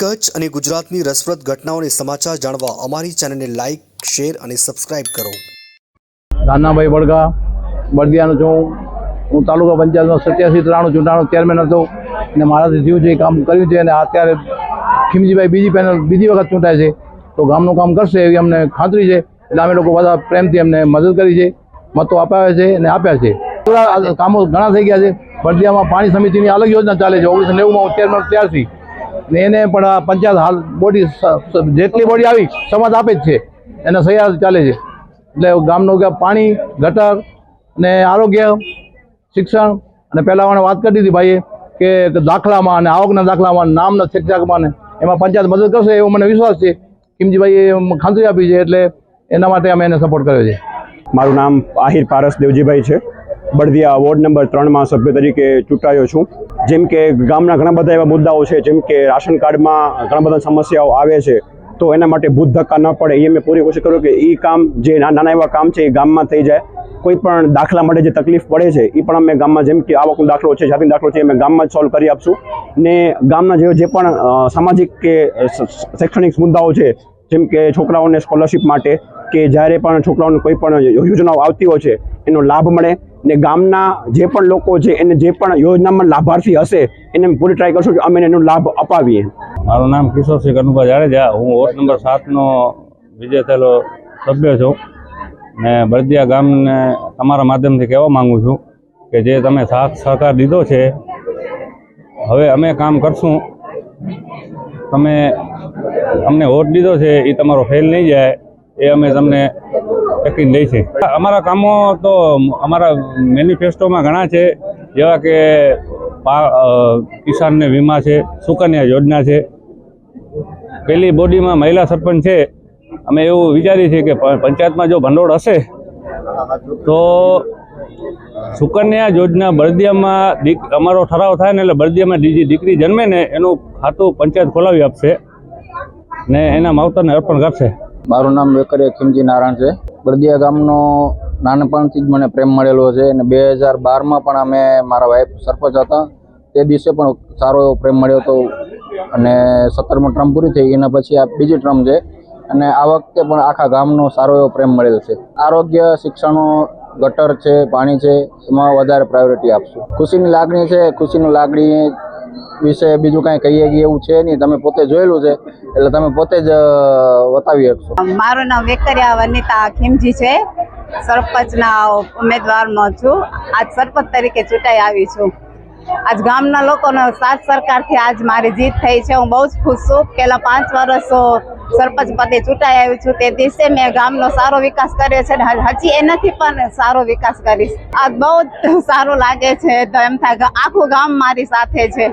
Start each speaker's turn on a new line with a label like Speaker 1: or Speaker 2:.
Speaker 1: કચ્છ અને ગુજરાતની રસપ્રદ ઘટનાઓને સમાચાર જાણવા અમારી ચેનલને લાઇક શેર અને સબસ્ક્રાઇબ કરો.
Speaker 2: નાનાભાઈ વડગા, બળદિયાનો છું હું. તાલુકા પંચાયતમાં સત્યાસી ત્રાણું ચૂંટાણું ચેરમેન હતો. અને મારાથી થયું છે કામ કર્યું છે અને અત્યારે ખીમજીભાઈ બીજી પેનલ બીજી વખત ચૂંટાય છે. તો ગામનું કામ કરશે એવી અમને ખાતરી છે. એટલે અમે લોકો બધા પ્રેમથી એમને મદદ કરી છે, મતો અપાવ્યા છે અને આપ્યા છે. પૂરા કામો ઘણા થઈ ગયા છે. બળદિયામાં પાણી સમિતિની અલગ યોજના ચાલે છે. ઓગણીસો નેવુંમાં હું ચેરમેન ત્યારથી. એને પણ પંચાયત હાલ બોડી જેટલી બોડી આવી, સમાજ આપે જ છે. એને સહિયાર ચાલે છે. એટલે ગામનું પાણી, ગટર ને આરોગ્ય, શિક્ષણ અને પહેલાં મને વાત કરી દીધી ભાઈએ કે દાખલામાં અને આવકના દાખલામાં, નામના શિક્ષકમાં ને એમાં પંચાયત મદદ કરશે એવો મને વિશ્વાસ છે. કિમજીભાઈએ ખાતરી આપી છે એટલે એના માટે અમે એને સપોર્ટ કર્યો છે.
Speaker 3: મારું નામ આહિર પારસ દેવજીભાઈ છે. બળદિયા વોર્ડ નંબર ત્રણમાં સભ્ય તરીકે ચૂંટાયો છું. જેમ કે ગામના ઘણા બધા એવા મુદ્દાઓ છે, જેમ કે રાશન કાર્ડમાં ઘણા બધા સમસ્યાઓ આવે છે, તો એના માટે ભૂત ધક્કા ન પડે. એ મેં પૂરી કોશિશ કરું કે એ કામ જે નાના એવા કામ છે એ ગામમાં થઈ જાય. કોઈ પણ દાખલા માટે જે તકલીફ પડે છે એ પણ અમે ગામમાં જેમ કે આવકનો દાખલો છે, જાતિનો દાખલો છે, એ અમે ગામમાં જ સોલ્વ કરી આપશું. ને ગામના જે જે પણ સામાજિક કે શૈક્ષણિક મુદ્દાઓ છે, જેમ કે છોકરાઓને સ્કોલરશિપ માટે કે જ્યારે પણ છોકરાઓને કોઈ પણ યોજનાઓ આવતી હોય છે, એનો લાભ મળે. ને ગામના જે પણ લોકો છે, એને જે પણ યોજનામાં લાભાર્થી હશે, એને પૂરી ટ્રાય કરશું કે અમે એનો લાભ અપાવીએ.
Speaker 4: મારું નામ કિશોરસિંહ કનુભાઈ જાડેજા, હું વોર્ડ નંબર સાતનો વિજય થયેલો સભ્ય છું ને બળદિયા ગામને તમારા માધ્યમથી કહેવા માંગુ છું કે જે તમે સાથ સહકાર દીધો છે, હવે અમે કામ કરશું. તમે અમને વોટ દીધો છે એ તમારો ફેલ નહીં જાય, એ અમે તમને યકીન છે અમારા કામો તો અમારા મેનિફેસ્ટોમાં ઘણા છે, જેવા કે કિસાનને વીમા છે, સુકન્યા યોજના છે. પેલી બોડીમાં મહિલા સરપંચ છે. અમે એવું વિચારીએ છીએ કે પંચાયતમાં જો ભંડોળ હશે, તો સુકન્યા યોજના બળદિયામાં દીક, અમારો ઠરાવ થાય ને એટલે બળદિયામાં બીજી દીકરી જન્મે ને એનું ખાતું પંચાયત ખોલાવી આપશે ને એના માવતરને અર્પણ કરશે.
Speaker 5: મારું નામ વેકરિયા ખીમજી નારાયણ છે. બળદિયા ગામનો નાનપણથી જ મને પ્રેમ મળેલો છે અને બે હજાર બારમાં પણ અમે મારા વાઈફ સરપંચ હતા. તે દિવસે પણ સારો એવો પ્રેમ મળ્યો હતો અને સત્તરમો ટ્રમ્પ પૂરી થઈ એના પછી આ બીજી ટ્રમ્પ છે. અને આ વખતે પણ આખા ગામનો સારો એવો પ્રેમ મળેલો છે. આરોગ્ય શિક્ષણો ગટર છે, પાણી છે, એમાં વધારે પ્રાયોરિટી આપશું. ખુશીની લાગણી છે, ખુશીની લાગણી વિશે બીજું કાંઈ કહીએ કે એવું છે નહીં. તમે પોતે જોયેલું છે, એટલે તમે પોતે જ બતાવી શકશો.
Speaker 6: મારું નામ વેકરિયા વનિતા ખીમજી છે. સરપંચના ઉમેદવારમાં છું. આજ સરપંચ તરીકે ચૂંટાઈ આવી છું. આજ ગામના લોકોનો સાથ સરકારથી આજ મારી જીત થઈ છે. હું બહુ જ ખુશ છું. પહેલાં પાંચ વર્ષ સરપંચ પદે ચૂંટાઈ આવી છું. તે દિવસે મેં ગામનો સારો વિકાસ કર્યો છે. અને હજી એનાથી પણ સારો વિકાસ કરીશ. આ બહુ જ સારું લાગે છે. એમ થાય આખું ગામ મારી સાથે છે.